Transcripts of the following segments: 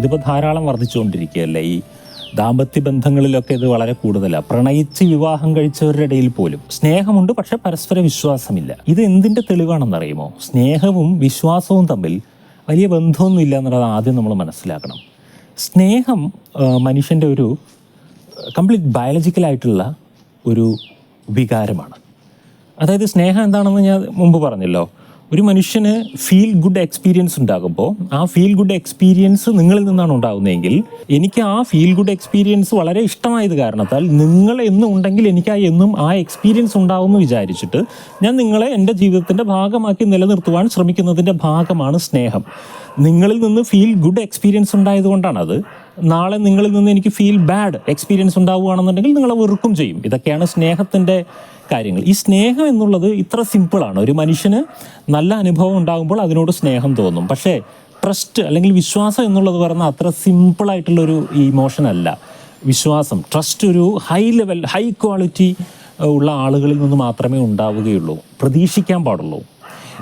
ഇതിപ്പോൾ ധാരാളം വർദ്ധിച്ചുകൊണ്ടിരിക്കുകയല്ലേ? ഈ ദാമ്പത്യ ബന്ധങ്ങളിലൊക്കെ ഇത് വളരെ കൂടുതലാണ് പ്രണയിച്ച് വിവാഹം കഴിച്ചവരുടെ ഇടയിൽ പോലും. സ്നേഹമുണ്ട് പക്ഷെ പരസ്പര വിശ്വാസമില്ല. ഇത് എന്തിന്റെ തെളിവാണെന്നറിയുമോ? സ്നേഹവും വിശ്വാസവും തമ്മിൽ വലിയ ബന്ധമൊന്നും ഇല്ല എന്നുള്ളത് ആദ്യം നമ്മൾ മനസ്സിലാക്കണം. സ്നേഹം മനുഷ്യന്റെ ഒരു കംപ്ലീറ്റ് ബയോളജിക്കലായിട്ടുള്ള ഒരു വികാരമാണ്. അതായത് സ്നേഹം എന്താണെന്ന് ഞാൻ മുമ്പ് പറഞ്ഞല്ലോ. ഒരു മനുഷ്യന് ഫീൽ ഗുഡ് എക്സ്പീരിയൻസ് ഉണ്ടാകുമ്പോൾ ആ ഫീൽ ഗുഡ് എക്സ്പീരിയൻസ് നിങ്ങളിൽ നിന്നാണ് ഉണ്ടാകുന്നതെങ്കിൽ എനിക്ക് ആ ഫീൽ ഗുഡ് എക്സ്പീരിയൻസ് വളരെ ഇഷ്ടമായത് കാരണത്താൽ നിങ്ങൾ എന്നും ഉണ്ടെങ്കിൽ എനിക്ക് ആ എന്നും ആ എക്സ്പീരിയൻസ് ഉണ്ടാവുമെന്ന് വിചാരിച്ചിട്ട് ഞാൻ നിങ്ങളെ എന്റെ ജീവിതത്തിന്റെ ഭാഗമാക്കി നിലനിർത്തുവാൻ ശ്രമിക്കുന്നതിന്റെ ഭാഗമാണ് സ്നേഹം. നിങ്ങളിൽ നിന്ന് ഫീൽ ഗുഡ് എക്സ്പീരിയൻസ് ഉണ്ടായതുകൊണ്ടാണത് നാളെ നിങ്ങളിൽ നിന്ന് എനിക്ക് ഫീൽ ബാഡ് എക്സ്പീരിയൻസ് ഉണ്ടാവുകയാണെന്നുണ്ടെങ്കിൽ നിങ്ങളെ വെറുക്കും ചെയ്യും. ഇതൊക്കെയാണ് സ്നേഹത്തിന്റെ കാര്യങ്ങൾ. ഈ സ്നേഹം എന്നുള്ളത് ഇത്ര സിമ്പിളാണ് ഒരു മനുഷ്യന് നല്ല അനുഭവം ഉണ്ടാകുമ്പോൾ അതിനോട് സ്നേഹം തോന്നും. പക്ഷേ ട്രസ്റ്റ് അല്ലെങ്കിൽ വിശ്വാസം എന്നുള്ളത് പറഞ്ഞാൽ അത്ര സിമ്പിളായിട്ടുള്ളൊരു ഇമോഷൻ അല്ല. വിശ്വാസം ട്രസ്റ്റ് ഒരു ഹൈ ലെവൽ ഹൈ ക്വാളിറ്റി ഉള്ള ആളുകളിൽ നിന്ന് മാത്രമേ ഉണ്ടാവുകയുള്ളൂ. പ്രതീക്ഷിക്കാൻ പാടുള്ളൂ.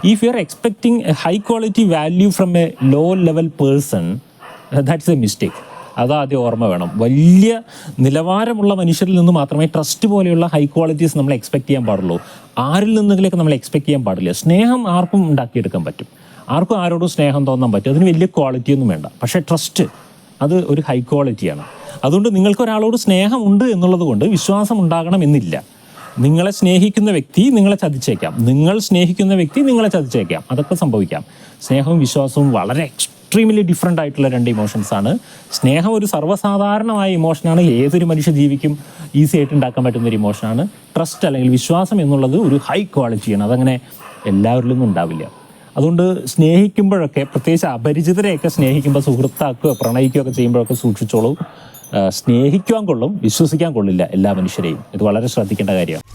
If you are expecting a high quality value from a low level person that's a mistake അതാദ്യം ഓർമ്മ വേണം. വലിയ നിലവാരമുള്ള മനുഷ്യരിൽ നിന്ന് മാത്രമേ ട്രസ്റ്റ് പോലെയുള്ള ഹൈ ക്വാളിറ്റീസ് നമ്മൾ എക്സ്പെക്ട് ചെയ്യാൻ പാടുള്ളൂ. ആരിൽ നിന്നെങ്കിലൊക്കെ നമ്മൾ എക്സ്പെക്ട് ചെയ്യാൻ പാടില്ല. സ്നേഹം ആർക്കും ഉണ്ടാക്കിയെടുക്കാൻ പറ്റും. ആർക്കും ആരോടും സ്നേഹം തോന്നാൻ പറ്റും അതിന് വലിയ ക്വാളിറ്റി ഒന്നും വേണ്ട. പക്ഷേ ട്രസ്റ്റ് അത് ഒരു ഹൈ ക്വാളിറ്റിയാണ് അതുകൊണ്ട് നിങ്ങൾക്ക് ഒരാളോട് സ്നേഹമുണ്ട് എന്നുള്ളത് കൊണ്ട് വിശ്വാസം ഉണ്ടാകണം എന്നില്ല. നിങ്ങളെ സ്നേഹിക്കുന്ന വ്യക്തി നിങ്ങളെ ചതിച്ചേക്കാം. നിങ്ങൾ സ്നേഹിക്കുന്ന വ്യക്തി നിങ്ങളെ ചതിച്ചേക്കാം. അതൊക്കെ സംഭവിക്കാം. സ്നേഹവും വിശ്വാസവും വളരെ എക്സ്ട്രീംലി ഡിഫറെന്റ് ആയിട്ടുള്ള രണ്ട് ഇമോഷൻസ് ആണ്. സ്നേഹം ഒരു സർവസാധാരണമായ ഇമോഷനാണ് ഏതൊരു മനുഷ്യ ജീവിക്കും ഈസി ആയിട്ട് ഉണ്ടാക്കാൻ പറ്റുന്ന ഒരു ഇമോഷനാണ് ട്രസ്റ്റ് അല്ലെങ്കിൽ വിശ്വാസം എന്നുള്ളത് ഒരു ഹൈ ക്വാളിറ്റിയാണ് അതങ്ങനെ എല്ലാവരിലും ഉണ്ടാവില്ല. അതുകൊണ്ട് സ്നേഹിക്കുമ്പോഴൊക്കെ പ്രത്യേകിച്ച് അപരിചിതരെയൊക്കെ സ്നേഹിക്കുമ്പോൾ സുഹൃത്താക്കുകയോ പ്രണയിക്കുകയോ ഒക്കെ ചെയ്യുമ്പോഴൊക്കെ സൂക്ഷിച്ചോളൂ. സ്നേഹിക്കുവാൻ കൊള്ളും വിശ്വസിക്കാൻ കൊള്ളില്ല എല്ലാ മനുഷ്യരെയും. ഇത് വളരെ ശ്രദ്ധിക്കേണ്ട കാര്യമാണ്.